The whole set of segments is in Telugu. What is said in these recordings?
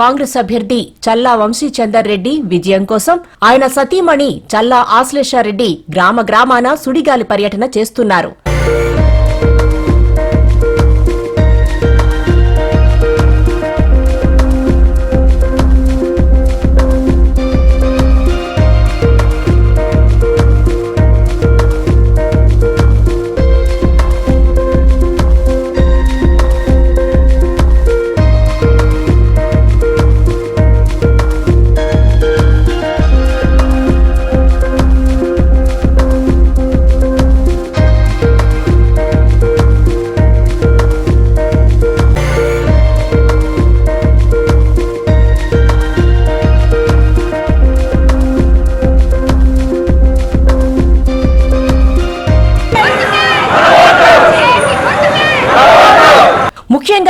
కాంగ్రెస్ అభ్యర్థి చల్లా వంశీచందర్ రెడ్డి విజయం కోసం ఆయన సతీమణి చల్లా ఆశ్లేషారెడ్డి గ్రామ గ్రామాన సుడిగాలి పర్యటన చేస్తున్నారు.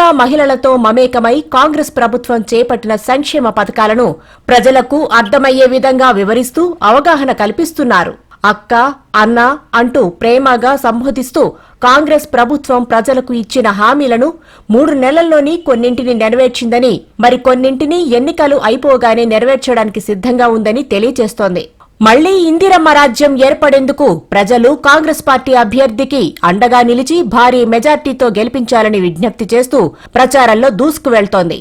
ముఖ్యంగా మహిళలతో మమేకమై కాంగ్రెస్ ప్రభుత్వం చేపట్టిన సంక్షేమ పథకాలను ప్రజలకు అర్థమయ్యే విధంగా వివరిస్తూ అవగాహన కల్పిస్తున్నారు. అక్క అన్న అంటూ ప్రేమగా సంబోధిస్తూ కాంగ్రెస్ ప్రభుత్వం ప్రజలకు ఇచ్చిన హామీలను మూడు నెలల్లోని కొన్నింటిని నెరవేర్చిందని మరి కొన్నింటిని ఎన్నికలు అయిపోగానే నెరవేర్చడానికి సిద్ధంగా ఉందని తెలియజేస్తోంది. మళ్ళీ ఇందిరమ్మ రాజ్యం ఏర్పడేందుకు ప్రజలు కాంగ్రెస్ పార్టీ అభ్యర్థికి అండగా నిలిచి భారీ మెజార్టీతో గెలిపించాలని విజ్ఞప్తి చేస్తూ ప్రచారంలో దూసుకు వెళ్తోంది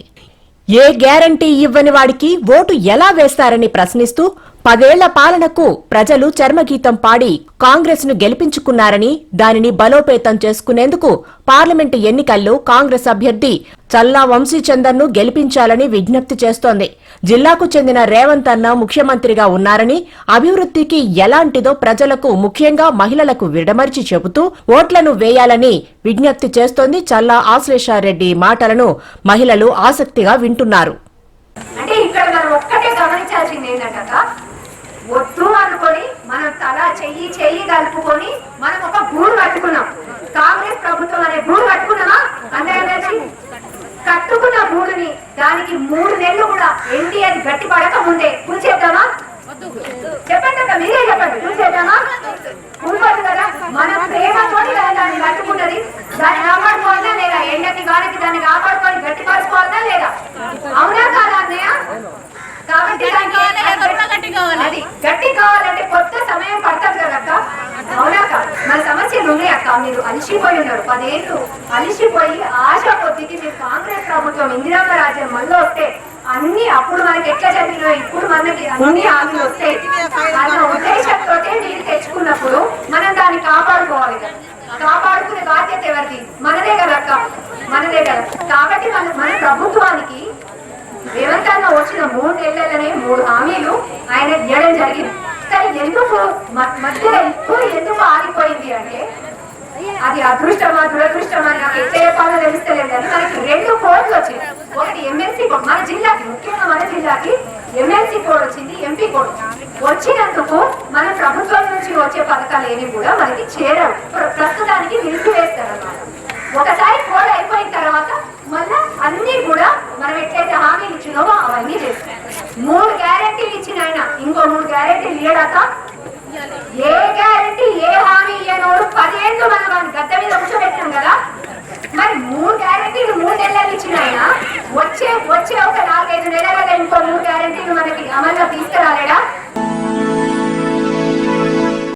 ఏ గ్యారంటీ ఇవ్వని వాడికి ఓటు ఎలా వేస్తారని ప్రశ్నిస్తూ పదేళ్ళ పాలనకు ప్రజలు చర్మగీతం పాడి కాంగ్రెస్ను గెలిపించుకున్నారని దానిని బలోపేతం చేసుకునేందుకు పార్లమెంటు ఎన్నికల్లో కాంగ్రెస్ అభ్యర్థి చల్లా వంశీచందర్ను గెలిపించాలని విజ్ఞప్తి చేస్తోంది. జిల్లాకు చెందిన రేవంత్ అన్న ముఖ్యమంత్రిగా ఉన్నారని అభివృద్ధికి ఎలాంటిదో ప్రజలకు ముఖ్యంగా మహిళలకు విడమర్చి చెబుతూ ఓట్లను వేయాలని విజ్ఞప్తి చేస్తోంది చల్లా ఆశ్లేషారెడ్డి మాటలను మహిళలు ఆసక్తిగా వింటున్నారు. అంటే ఇక్కడ మనం ఒక్కటే గమనించాల్సింది ఏంటంట వద్దు అనుకొని మనం తల చెయ్యి చెయ్యి కలుపుకొని మనం ఒక గూడు కట్టుకున్నాం. కాంగ్రెస్ ప్రభుత్వం అనే గూడు కట్టుకున్నామా అందరం కలిసి కట్టుకున్న గూడుని దానికి మూడు నెలలు కూడా ఎండి అది గట్టి పడక ముందే కూల్చేద్దామా చెప్పండి అక్క మీరే చెప్పండి కూల్చేద్దామా కూలిపోదు కదా మన ప్రేమతోటి కదా దాన్ని కట్టుకున్నది దాన్ని కాపాడుకోవాలా లేదా ఎండకి గాలికి దాన్ని కాపాడుకొని గట్టి పరుచుకోవాలా లేదా అవునా కాదా అన్నయ్య కాబట్టి దానికి అది గట్టి కావాలంటే కొత్త సమయం పడతారు కదా అక్క? అవునా అక్క? మన సమస్యలు ఉన్నాయి అక్క. మీరు అలిసిపోయి ఉన్నారు. పదేళ్ళు అలిసిపోయి ఆశ కొద్దికి మీరు కాంగ్రెస్ ప్రభుత్వం ఇందిరమ్మ రాజ్యం మళ్ళీ వస్తే అన్ని అప్పుడు మనకి ఎట్లా జరిగినాయి ఇప్పుడు మనకి అన్ని హామీలు వస్తాయి. అన్న ఉద్దేశంతో మీరు తెచ్చుకున్నప్పుడు మనం దాన్ని కాపాడుకోవాలి కదా. కాపాడుకునే బాధ్యత ఎవరిది? మనదే కదక్క మనదే కదా. కాబట్టి మన మన ప్రభుత్వానికి రేవంత్ వచ్చిన మూడు మధ్యలో ఎక్కువ ఎందుకు ఆగిపోయింది అంటే అది అదృష్టమా దురదృష్టమా నాకు ఎంత చెప్పాలో తెలుస్తలేదు. అని మనకి రెండు కోడ్లు వచ్చింది ఒకటి ఎమ్మెల్సీ కోడ్ మన జిల్లాకి ముఖ్యంగా మన జిల్లాకి ఎమ్మెల్సీ కోడ్ వచ్చింది ఎంపీ కోడ్ వచ్చినందుకు మన ప్రభుత్వం నుంచి వచ్చే పథకాలు ఏమి కూడా మనకి చేరవు. ప్రస్తుతానికి నిలిపివేస్తారు వేస్తారు ఒకసారి కోడ్ అయిపోయిన తర్వాత మళ్ళా అన్ని కూడా మనం ఎట్లయితే హామీలు ఇచ్చినామో అవన్నీ చేస్తాం. మూడు గ్యారెంటీలు ఇచ్చిన ఆయన ఇంకో మూడు గ్యారెంటీలు ఇవ్వడాక ఏ గ్యారంటీ ఏ హామీ ఇయ్యనోడు పదేళ్ళు మనం మనం గద్ద మీద కూర్చోబెట్టాం కదా. మరి మూడు గ్యారంటీలు మూడు నెలలు ఇచ్చినాయన వచ్చే వచ్చే ఒక నాలుగైదు నెలలలో ఇంకో మూడు గ్యారంటీలు మనకి అమల్లో తీసుకురాలేడా?